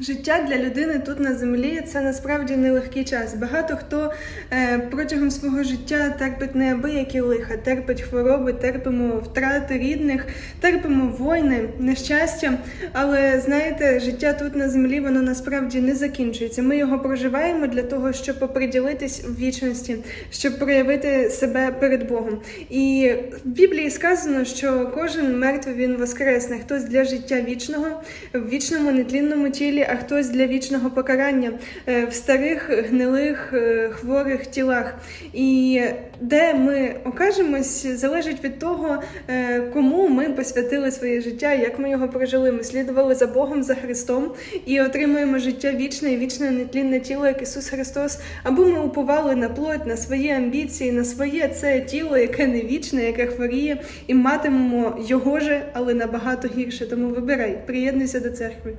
Життя для людини тут на землі це насправді нелегкий час. Багато хто е, протягом свого життя терпить неабиякі лиха, терпить хвороби, терпимо втрати рідних, терпимо війни, нещастя. Але знаєте, життя тут на землі воно насправді не закінчується. Ми його проживаємо для того, щоб поприділитись в вічності, щоб проявити себе перед Богом. І в Біблії сказано, що кожен мертвий він воскресне, хтось для життя вічного в вічному нетлінному тілі, а хтось для вічного покарання е, в старих гнилих е, хворих тілах. І де ми окажемось, залежить від того, е, кому ми посвятили своє життя, як ми його прожили. Ми слідували за Богом, за Христом і отримуємо життя вічне і вічне нетлінне тіло, як Ісус Христос, або ми уповали на плоть, на свої амбіції, на своє це тіло, яке не вічне, яке хворіє, і матимемо його же, але набагато гірше. Тому вибирай, приєднуйся до церкви.